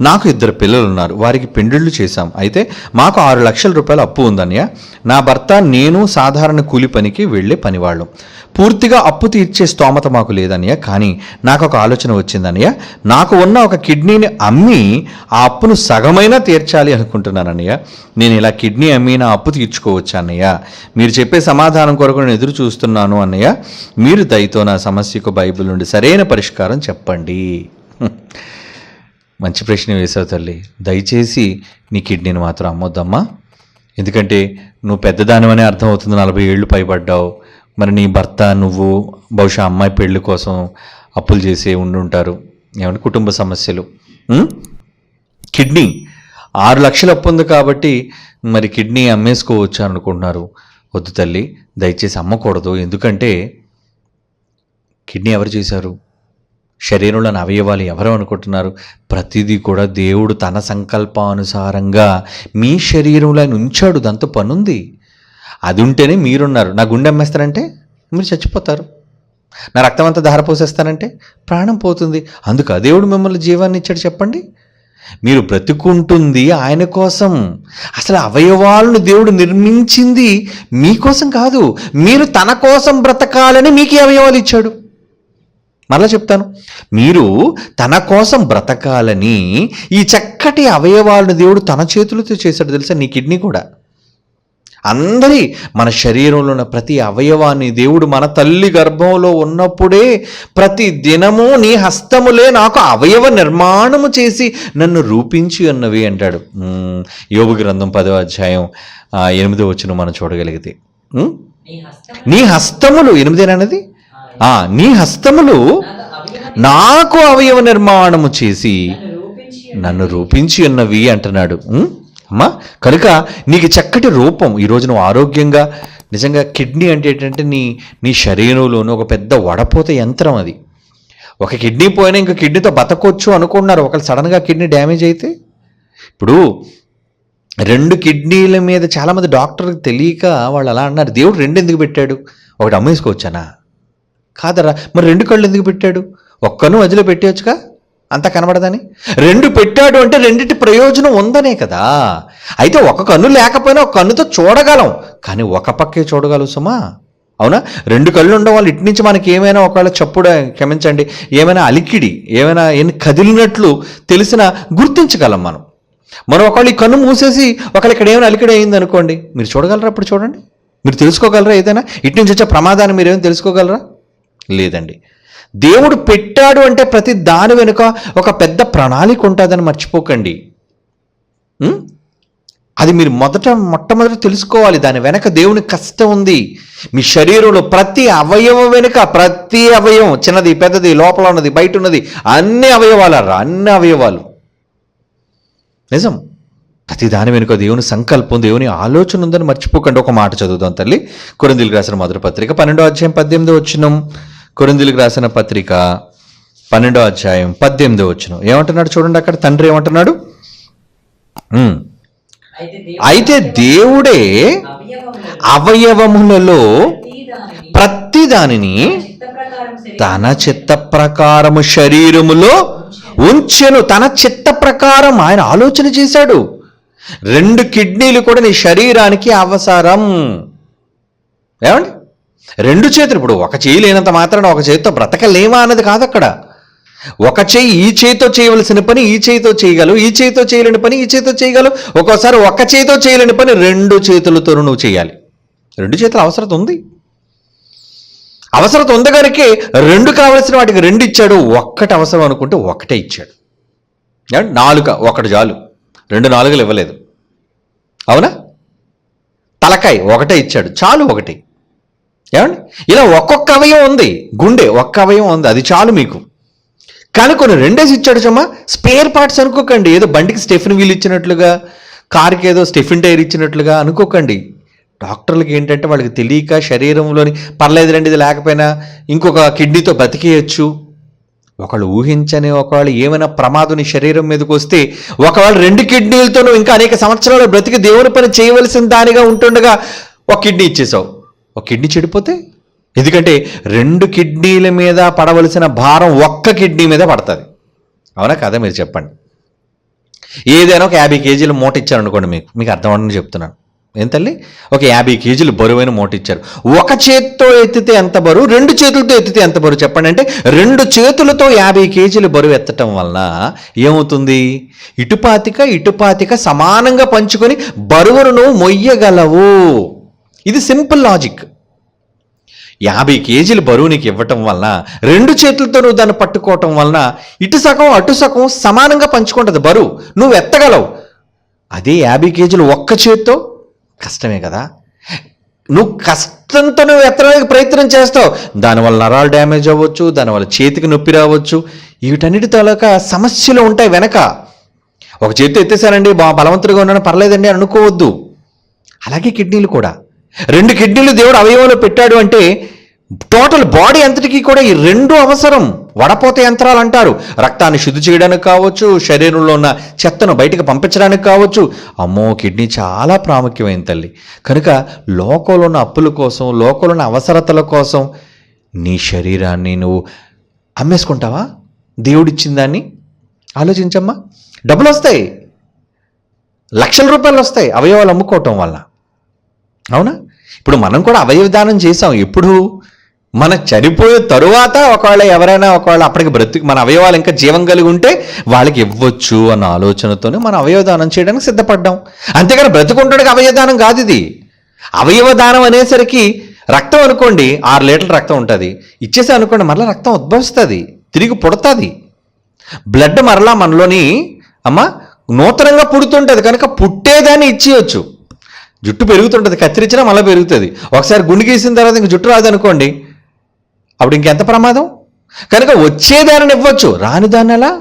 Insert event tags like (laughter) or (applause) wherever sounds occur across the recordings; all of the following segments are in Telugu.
నాకు ఇద్దరు పిల్లలు ఉన్నారు వారికి పెండిళ్ళు చేశాం. అయితే మాకు ఆరు లక్షల రూపాయల అప్పు ఉందన్నయ్య. నా భర్త నేను సాధారణ కూలి పనికి వెళ్ళే పనివాళ్ళం. పూర్తిగా అప్పు తీర్చే స్తోమత మాకు లేదన్నయ్య కానీ నాకు ఒక ఆలోచన వచ్చిందన్నయ్య. నాకు ఉన్న ఒక కిడ్నీని అమ్మి ఆ అప్పును సగమైనా తీర్చాలి అనుకుంటున్నానన్నయ్య. నేను ఇలా కిడ్నీ అమ్మి నా అప్పు తీర్చుకోవచ్చు అన్నయ్య? మీరు చెప్పే సమాధానం కొరకు నేను ఎదురు చూస్తున్నాను అన్నయ్య. మీరు దయతో నా సమస్యకు బైబిల్ నుండి సరైన పరిష్కారం చెప్పండి. మంచి ప్రశ్న వేసావు తల్లి. దయచేసి నీ కిడ్నీని మాత్రం అమ్మొద్దమ్మా. ఎందుకంటే నువ్వు పెద్దదానివనే అర్థం అవుతుంది నలభై ఏళ్ళు పైబడ్డావు. మరి నీ భర్త నువ్వు బహుశా అమ్మాయి పెళ్ళి కోసం అప్పులు చేసి ఉండుంటారు. ఏమంటే కుటుంబ సమస్యలు? కిడ్నీ. ఆరు లక్షలు అప్పు ఉంది కాబట్టి మరి కిడ్నీ అమ్మేసుకోవచ్చు అనుకుంటున్నారు. వద్దు తల్లి దయచేసి అమ్మకూడదు. ఎందుకంటే కిడ్నీ ఎవరు చేశారు? శరీరంలోని అవయవాలు ఎవరు అనుకుంటున్నారు? ప్రతిదీ కూడా దేవుడు తన సంకల్పానుసారంగా మీ శరీరంలో ఆయన ఉంచాడు దాంతో పనుంది. అది ఉంటేనే మీరున్నారు. నా గుండె అమ్మేస్తారంటే మీరు చచ్చిపోతారు. నా రక్తం అంతా ధారపోసేస్తానంటే ప్రాణం పోతుంది. అందుకు ఆ దేవుడు మిమ్మల్ని జీవాన్ని ఇచ్చాడు చెప్పండి. మీరు బ్రతుకుంటుంది ఆయన కోసం. అసలు అవయవాలను దేవుడు నిర్మించింది మీకోసం కాదు. మీరు తన కోసం బ్రతకాలని మీకు అవయవాలు ఇచ్చాడు. మరలా చెప్తాను. మీరు తన కోసం బ్రతకాలని ఈ చక్కటి అవయవాలను దేవుడు తన చేతులతో చేశాడు తెలుసా? నీ కిడ్నీ కూడా. అందరి మన శరీరంలో ఉన్న ప్రతి అవయవాన్ని దేవుడు మన తల్లి గర్భంలో ఉన్నప్పుడే ప్రతి దినము నీ హస్తములే నాకు అవయవ నిర్మాణము చేసి నన్ను రూపించి ఉన్నవి అంటాడు. యోగు గ్రంథం పదో అధ్యాయం ఎనిమిదో వచ్చిన మనం చూడగలిగితే. నీ హస్తం నీ హస్తములు. ఎనిమిదేనన్నది నీ హస్తములు నాకు అవయవ నిర్మాణము చేసి నన్ను రూపించి ఉన్నవి అంటున్నాడు. అమ్మా కనుక నీకు చక్కటి రూపం. ఈరోజు నువ్వు ఆరోగ్యంగా నిజంగా కిడ్నీ అంటే ఏంటంటే నీ నీ శరీరంలోని ఒక పెద్ద వడపోత యంత్రం అది. ఒక కిడ్నీ పోయినా ఇంకా కిడ్నీతో బతకొచ్చు అనుకుంటున్నారు ఒకళ్ళు సడన్గా కిడ్నీ డ్యామేజ్ అయితే? ఇప్పుడు రెండు కిడ్నీల మీద చాలామంది డాక్టర్కి తెలియక వాళ్ళు అలా అన్నారు. దేవుడు రెండు ఎందుకు పెట్టాడు? ఒకటి అమ్మేసుకోవచ్చానా కాదరా మరి రెండు కళ్ళు ఎందుకు పెట్టాడు? ఒక్కను మధ్యలో పెట్టేయచ్చుగా? అంతా కనబడదని? రెండు పెట్టాడు అంటే రెండింటి ప్రయోజనం ఉందనే కదా. అయితే ఒక కన్ను లేకపోయినా ఒక కన్నుతో చూడగలం. కానీ ఒక పక్కే చూడగలం సుమా. అవునా? రెండు కళ్ళు ఉండడం వాళ్ళు ఇటు నుంచి మనకి ఏమైనా ఒకవేళ చప్పుడు క్షమించండి ఏమైనా అలికిడి ఏమైనా ఏం కదిలినట్లు తెలిసిన గుర్తించగలం మనం. మనం ఒకళ్ళు ఈ కన్ను మూసేసి ఒకళ్ళు ఇక్కడ ఏమైనా అలికిడి అయింది అనుకోండి మీరు చూడగలరా అప్పుడు చూడండి? మీరు తెలుసుకోగలరా ఏదైనా? ఇటు నుంచి వచ్చే ప్రమాదాన్ని మీరు ఏమైనా తెలుసుకోగలరా? లేదండి. దేవుడు పెట్టాడు అంటే ప్రతి దాని వెనుక ఒక పెద్ద ప్రణాళిక ఉంటుందని మర్చిపోకండి. అది మీరు మొదట మొట్టమొదట తెలుసుకోవాలి. దాని వెనక దేవుని కష్టం ఉంది. మీ శరీరంలో ప్రతి అవయవం వెనుక ప్రతి అవయవం చిన్నది పెద్దది లోపల ఉన్నది బయట ఉన్నది అన్ని అవయవాలు అన్ని అవయవాలు. నిజం? ప్రతి దాని వెనుక దేవుని సంకల్పం దేవుని ఆలోచన ఉందని మర్చిపోకండి. ఒక మాట చదువుదాం తల్లి. కొరిందులకు రాసిన మధుర పత్రిక పన్నెండో అధ్యాయం పద్దెనిమిదో వచ్చినాం కొరిందులకు రాసిన పత్రిక పన్నెండో అధ్యాయం పద్దెనిమిదో వచ్చిన ఏమంటున్నాడు చూడండి అక్కడ? తండ్రి ఏమంటున్నాడు? అయితే దేవుడే అవయవములలో ప్రతి దానిని తన చిత్త ప్రకారము శరీరములో ఉంచెను. తన చిత్త ప్రకారం ఆయన ఆలోచన చేశాడు. రెండు కిడ్నీలు కూడా నీ శరీరానికి అవసరం. ఏమండి? రెండు చేతులు. ఇప్పుడు ఒక చేయి లేనంత మాత్రాన ఒక చేతితో బ్రతకలేమా అన్నది కాదు అక్కడ. ఒక చేయి ఈ చేతితో చేయవలసిన పని ఈ చేతితో చేయగలవు ఈ చేతితో చేయలేని పని ఈ చేతితో చేయగలవు. ఒక్కోసారి ఒక చేతితో చేయలేని పని రెండు చేతులతో నువ్వు చేయాలి. రెండు చేతుల అవసరం ఉంది. అవసరం ఉంది కనుకే రెండు కావలసిన వాటికి రెండు ఇచ్చాడు ఒక్కటి అవసరం అనుకుంటే ఒకటే ఇచ్చాడు. నాలుక ఒకటి చాలు. రెండు నాలుగులు ఇవ్వలేదు. అవునా? తలకాయ ఒకటే ఇచ్చాడు చాలు ఒకటి. ఏమండి? ఇలా ఒక్కొక్క అవయవం ఉంది. గుండె ఒక్క అవయవం ఉంది. అది చాలు మీకు. కానీ కొన్ని రెండేసి ఇచ్చాడు చమ్మా. స్పేర్ పార్ట్స్ అనుకోకండి. ఏదో బండికి స్టెఫిన్ వీల్ ఇచ్చినట్లుగా కార్కి ఏదో స్టెఫిన్ టైర్ ఇచ్చినట్లుగా అనుకోకండి. డాక్టర్లకి ఏంటంటే వాళ్ళకి తెలియక శరీరంలోని పర్లేదు రండి ఇది లేకపోయినా ఇంకొక కిడ్నీతో బతికేయచ్చు. ఒకళ్ళు ఊహించని ఒకవేళ ఏమైనా ప్రమాదం నీ శరీరం మీదకి వస్తే ఒకవేళ రెండు కిడ్నీలతో నువ్వు ఇంకా అనేక సంవత్సరాలు బ్రతికి దేవుని పని చేయవలసిన దానిగా ఉంటుండగా ఒక కిడ్నీ ఇచ్చేసావు. ఒక కిడ్నీ చెడిపోతే? ఎందుకంటే రెండు కిడ్నీల మీద పడవలసిన భారం ఒక్క కిడ్నీ మీద పడుతుంది. అవునా కదా మీరు చెప్పండి? ఏదైనా ఒక యాభై కేజీల మూట ఇచ్చారనుకోండి మీకు మీకు అర్థం అవ్వడం చెప్తున్నాను. ఏం తల్లి? ఒక యాభై కేజీలు బరువైన మూట ఇచ్చారు. ఒక చేతితో ఎత్తితే ఎంత బరువు? రెండు చేతులతో ఎత్తితే ఎంత బరువు? చెప్పండి అంటే రెండు చేతులతో యాభై కేజీలు బరువు ఎత్తటం వలన ఏమవుతుంది? ఇటుపాతిక ఇటుపాతిక సమానంగా పంచుకొని బరువును మొయ్యగలవు. ఇది సింపుల్ లాజిక్. యాభై కేజీల బరువు నీకు ఇవ్వటం వలన రెండు చేతులతో నువ్వు దాన్ని పట్టుకోవటం వలన ఇటు సగం అటు సగం సమానంగా పంచుకుంటుంది బరువు. నువ్వు ఎత్తగలవు. అదే యాభై కేజీలు ఒక్క చేత్తో? కష్టమే కదా. నువ్వు కష్టంతో నువ్వు ఎత్తడానికి ప్రయత్నం చేస్తావు. దానివల్ల నరాలు డ్యామేజ్ అవ్వచ్చు దానివల్ల చేతికి నొప్పి రావచ్చు. వీటన్నిటి తాలూకా సమస్యలు ఉంటాయి వెనక. ఒక చేతితో ఎత్తేసానండి బా బలవంతుడిగా ఉన్నాను పర్లేదండి అనుకోవద్దు. అలాగే కిడ్నీలు కూడా. రెండు కిడ్నీలు దేవుడు అవయవంలో పెట్టాడు అంటే టోటల్ బాడీ అంతటికీ కూడా ఈ రెండు అవసరం. వడపోత యంత్రాలు అంటారు. రక్తాన్ని శుద్ధి చేయడానికి కావచ్చు శరీరంలో ఉన్న చెత్తను బయటకు పంపించడానికి కావచ్చు. అమ్మో కిడ్నీ చాలా ప్రాముఖ్యమైన తల్లి. కనుక లోకంలో ఉన్న అప్పుల కోసం లోకంలో ఉన్న అవసరతల కోసం నీ శరీరాన్ని నువ్వు అమ్మేసుకుంటావా? దేవుడిచ్చిన దాన్ని? ఆలోచించమ్మా. డబ్బులు వస్తాయి. లక్షల రూపాయలు వస్తాయి. అవయవాలు అమ్ముకోవటం వల్ల. అవునా? ఇప్పుడు మనం కూడా అవయవ దానం చేసాం ఎప్పుడు? మన చనిపోయే తరువాత ఒకవేళ ఎవరైనా ఒకవేళ అప్పటికి బ్రతికి మన అవయవాలు ఇంకా జీవం కలిగి ఉంటే వాళ్ళకి ఇవ్వచ్చు అన్న ఆలోచనతోనే మనం అవయవ దానం చేయడానికి సిద్ధపడ్డాం. అంతేగాని బ్రతుకుంటాడికి అవయవదానం కాదు ఇది. అవయవ దానం అనేసరికి రక్తం అనుకోండి ఆరు లీటర్ల రక్తం ఉంటుంది. ఇచ్చేసి అనుకోండి మరలా రక్తం ఉద్భవిస్తుంది తిరిగి పుడుతుంది. బ్లడ్ మరలా మనలోని అమ్మ నూతనంగా పుడుతుంటుంది. కనుక పుట్టేదాన్ని ఇచ్చేయచ్చు. జుట్టు పెరుగుతుంటుంది కత్తిరించినా మళ్ళీ పెరుగుతుంది. ఒకసారి గుండు గీసిన తర్వాత ఇంక జుట్టు రాదనుకోండి అప్పుడు ఇంకెంత ప్రమాదం? కనుక వచ్చేదానిని ఇవ్వచ్చు. రాని దాన్ని ఎలా?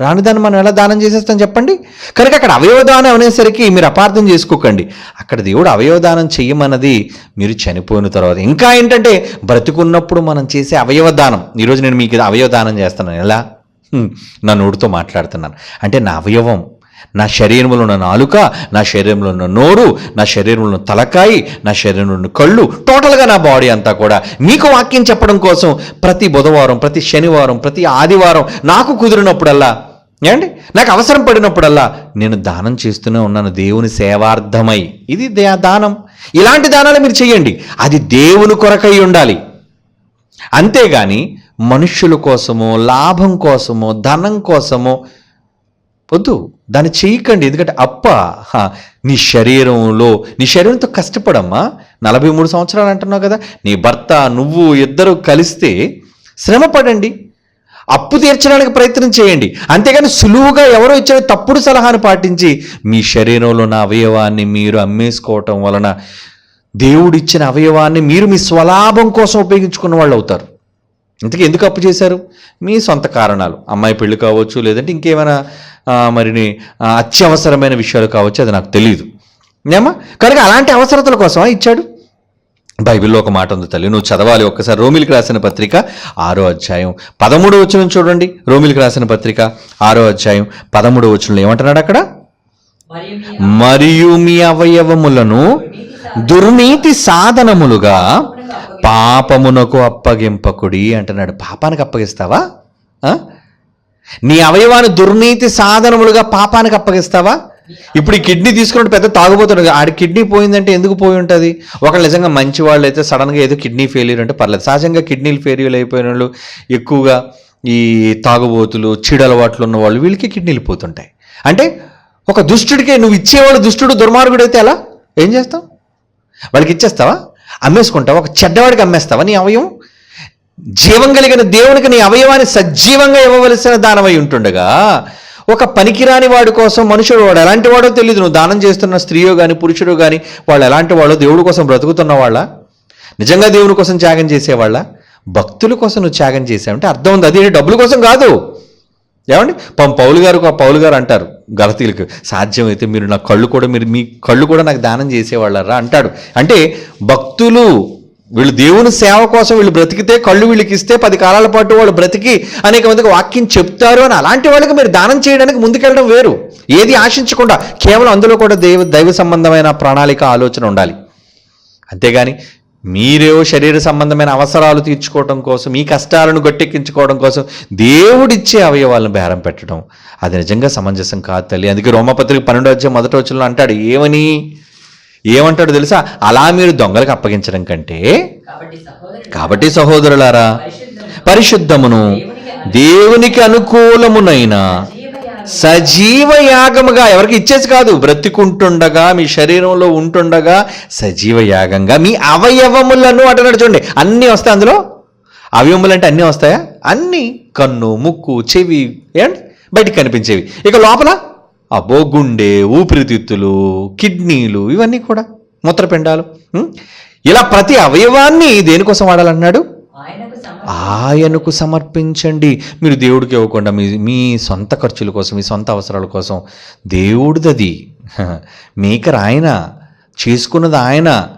రాని దాన్ని మనం ఎలా దానం చేసేస్తాం చెప్పండి? కనుక అక్కడ అవయవదానం అనేసరికి మీరు అపార్థం చేసుకోకండి. అక్కడ దేవుడు అవయవదానం చెయ్యమన్నది మీరు చనిపోయిన తర్వాత. ఇంకా ఏంటంటే బ్రతికున్నప్పుడు మనం చేసే అవయవదానం ఈరోజు నేను మీకు అవయవదానం చేస్తున్నాను. ఎలా? నా నోటితో మాట్లాడుతున్నాను. అంటే నా అవయవం. నా శరీరంలో ఉన్న నాలుక నా శరీరంలో ఉన్న నోరు నా శరీరంలో ఉన్న తలకాయి నా శరీరంలో ఉన్న కళ్ళు టోటల్గా నా బాడీ అంతా కూడా మీకు వాక్యం చెప్పడం కోసం ప్రతి బుధవారం ప్రతి శనివారం ప్రతి ఆదివారం నాకు కుదిరినప్పుడల్లా ఏమండి? నాకు అవసరం పడినప్పుడల్లా నేను దానం చేస్తూనే ఉన్నాను. దేవుని సేవార్థమై. ఇది దానం. ఇలాంటి దానాలు మీరు చేయండి. అది దేవుని కొరకై ఉండాలి. అంతేగాని మనుష్యుల కోసమో లాభం కోసమో ధనం కోసమో వద్దు దాన్ని చేయకండి. ఎందుకంటే అప్ప నీ శరీరంలో నీ శరీరంతో కష్టపడమ్మా. నలభై మూడు సంవత్సరాలు అంటున్నావు కదా. నీ భర్త నువ్వు ఇద్దరు కలిస్తే శ్రమ పడండి. అప్పు తీర్చడానికి ప్రయత్నం చేయండి. అంతేగాని సులువుగా ఎవరో ఇచ్చిన తప్పుడు సలహాను పాటించి మీ శరీరంలో ఉన్న అవయవాన్ని మీరు అమ్మేసుకోవటం వలన దేవుడిచ్చిన అవయవాన్ని మీరు మీ స్వలాభం కోసం ఉపయోగించుకున్న వాళ్ళు అవుతారు ఇంతకీ ఎందుకు అప్పు చేశారు? మీ సొంత కారణాలు. అమ్మాయి పెళ్ళి కావచ్చు లేదంటే ఇంకేమైనా ఆ, మరి ఆ, అత్యవసరమైన విషయాలు కావచ్చు అది నాకు తెలియదు ఏమా కనుక అలాంటి అవసరతల కోసమా ఇచ్చాడు? బైబిల్లో ఒక మాట ఉంది తల్లి నువ్వు చదవాలి ఒక్కసారి. రోమిలికి రాసిన పత్రిక ఆరో అధ్యాయం పదమూడో వచనం చూడండి. రోమిలికి రాసిన పత్రిక ఆరో అధ్యాయం పదమూడో వచనంలో ఏమంటున్నాడు అక్కడ? మరియు మీ అవయవములను దుర్నీతి సాధనములుగా పాపమునకు అప్పగింపకుడి అంటున్నాడు. పాపానికి అప్పగిస్తావా? నీ అవయవాన్ని దుర్నీతి సాధనములుగా పాపానికి అప్పగిస్తావా? ఇప్పుడు ఈ కిడ్నీ తీసుకున్నట్టు పెద్ద తాగుబోతున్నాడు ఆడి కిడ్నీ పోయిందంటే ఎందుకు పోయి ఉంటుంది? ఒకళ్ళు నిజంగా మంచి వాళ్ళు అయితే సడన్గా ఏదో కిడ్నీ ఫెయిల్యూర్ అంటే పర్లేదు. సహజంగా కిడ్నీలు ఫెయిల్యూర్ అయిపోయిన వాళ్ళు ఎక్కువగా ఈ తాగుబోతులు చీడ అలవాట్లు ఉన్న వాళ్ళు వీళ్ళకి కిడ్నీలు పోతుంటాయి. అంటే ఒక దుష్టుడికే నువ్వు ఇచ్చేవాడు దుష్టుడు దుర్మార్గుడు అయితే ఎలా? ఏం చేస్తావు? వాళ్ళకి ఇచ్చేస్తావా? అమ్మేసుకుంటావు ఒక చెడ్డవాడికి అమ్మేస్తావా నీ అవయవం? జీవం కలిగిన దేవునికి నీ అవయవాన్ని సజీవంగా ఇవ్వవలసిన దానమై ఉంటుండగా ఒక పనికిరాని వాడి కోసం మనుషుడు వాడు ఎలాంటి వాడో తెలియదు నువ్వు దానం చేస్తున్న స్త్రీయో కానీ పురుషుడు కానీ వాళ్ళు ఎలాంటి వాళ్ళో దేవుడి కోసం బ్రతుకుతున్న వాళ్ళ? నిజంగా దేవుని కోసం త్యాగం చేసేవాళ్ళ? భక్తుల కోసం నువ్వు త్యాగం చేసావంటే అర్థం ఉంది. అది డబ్బుల కోసం కాదు. ఏమండి? పం పౌలు గారు ఒక పౌలు గారు అంటారు గలతీలకు సాధ్యమైతే మీరు నా కళ్ళు కూడా మీరు మీ కళ్ళు కూడా నాకు దానం చేసేవాళ్ళరా అంటాడు. అంటే భక్తులు వీళ్ళు దేవుని సేవ కోసం వీళ్ళు బ్రతికితే కళ్ళు వీళ్ళకి ఇస్తే పది కాలాల పాటు వాళ్ళు బ్రతికి అనేక మందికి వాక్యం చెప్తారు అని అలాంటి వాళ్ళకి మీరు దానం చేయడానికి ముందుకెళ్ళడం వేరు. ఏది ఆశించకుండా కేవలం అందులో కూడా దైవ దైవ సంబంధమైన ప్రణాళిక ఆలోచన ఉండాలి. అంతేగాని మీరేవో శరీర సంబంధమైన అవసరాలు తీర్చుకోవడం కోసం మీ కష్టాలను గట్టెక్కించుకోవడం కోసం దేవుడిచ్చే అవయవాలను బేరం పెట్టడం. అది నిజంగా సమంజసం కాదు తల్లి. అందుకే రోమపత్రిక పన్నెండో వచ్చే మొదటి వచ్చిన అంటాడు ఏమని? ఏమంటాడు తెలుసా? అలా మీరు దొంగలకు అప్పగించడం కంటే కాబట్టి సహోదరులారా పరిశుద్ధము పరిశుద్ధమును దేవునికి అనుకూలమునైన సజీవ యాగముగా ఎవరికి ఇచ్చేసి కాదు బ్రతికుంటుండగా మీ శరీరంలో ఉంటుండగా సజీవ యాగంగా మీ అవయవములను అంటున్నాడు చూడండి అన్నీ వస్తాయి అందులో? అవయవములు అంటే అన్నీ వస్తాయా? అన్నీ. కన్ను ముక్కు చెవి ఏంటి బయటికి కనిపించేవి. ఇక లోపల అబ్బో గుండె ఊపిరితిత్తులు కిడ్నీలు ఇవన్నీ కూడా మూత్రపిండాలు ఇలా ప్రతి అవయవాన్ని దేనికోసం వాడాలన్నాడు? ఆయనకు సమర్పించండి. మీరు దేవుడికి ఇవ్వకుండా మీ మీ సొంత ఖర్చుల కోసం మీ సొంత అవసరాల కోసం దేవుడిదది. (laughs) మేకర్ ఆయన చేసుకున్నది ఆయన.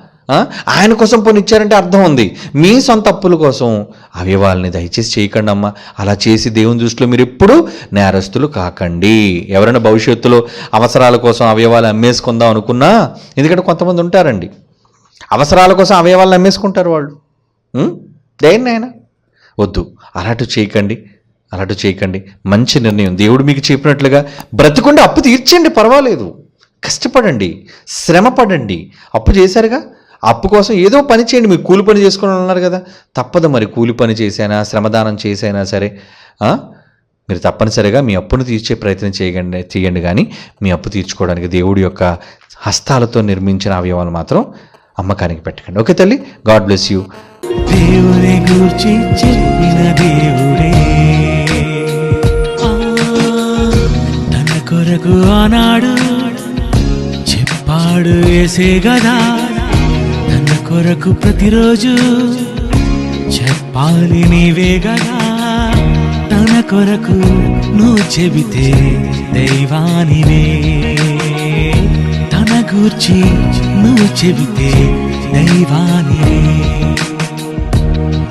ఆయన కోసం పొనిచ్చారంటే ఇచ్చారంటే అర్థం ఉంది. మీ సొంత అప్పుల కోసం అవయవాల్ని దయచేసి చేయకండి అమ్మా. అలా చేసి దేవుని దృష్టిలో మీరు ఎప్పుడూ నేరస్తులు కాకండి. ఎవరైనా భవిష్యత్తులో అవసరాల కోసం అవయవాలు అమ్మేసుకుందాం అనుకున్నా ఎందుకంటే కొంతమంది ఉంటారండి. అవసరాల కోసం అవయవాలను అమ్మేసుకుంటారు వాళ్ళు. దేన్నైనా వద్దు. అలాంటి చేయకండి. అలాంటి చేయకండి. మంచి నిర్ణయం. దేవుడు మీకు చెప్పినట్లుగా బ్రతికుండి అప్పు తీర్చండి పర్వాలేదు. కష్టపడండి. శ్రమపడండి. అప్పు చేశారుగా? అప్పు కోసం ఏదో పని చేయండి. మీరు కూలి పని చేసుకుని ఉన్నారు కదా. తప్పదు మరి కూలి పని చేసైనా శ్రమదానం చేసైనా సరే. మీరు తప్పనిసరిగా మీ అప్పును తీర్చే ప్రయత్నం చేయకండి చేయండి కానీ మీ అప్పు తీర్చుకోవడానికి దేవుడి యొక్క హస్తాలతో నిర్మించిన అవయవాలు మాత్రం అమ్మకానికి పెట్టకండి. ఓకే తల్లి? గాడ్ బ్లెస్ యూ దేవుని గూర్చి చెప్పిన దేవుడే. ఆ, తన కొరకు ఆనాడు చెప్పాడు వేసే గదా. తన కొరకు ప్రతిరోజు చెప్పాలి నీవే గదా. తన కొరకు నువ్వు చెబితే దైవానివే. తన గూర్చి నువ్వు చెబితే దైవానివే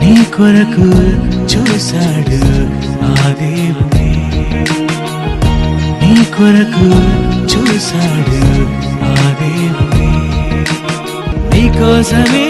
నీ కొరకు చూశాడు ఆ దేవుడే. నీ కొరకు చూశాడు ఆ దేవుడే. నీ కోసమే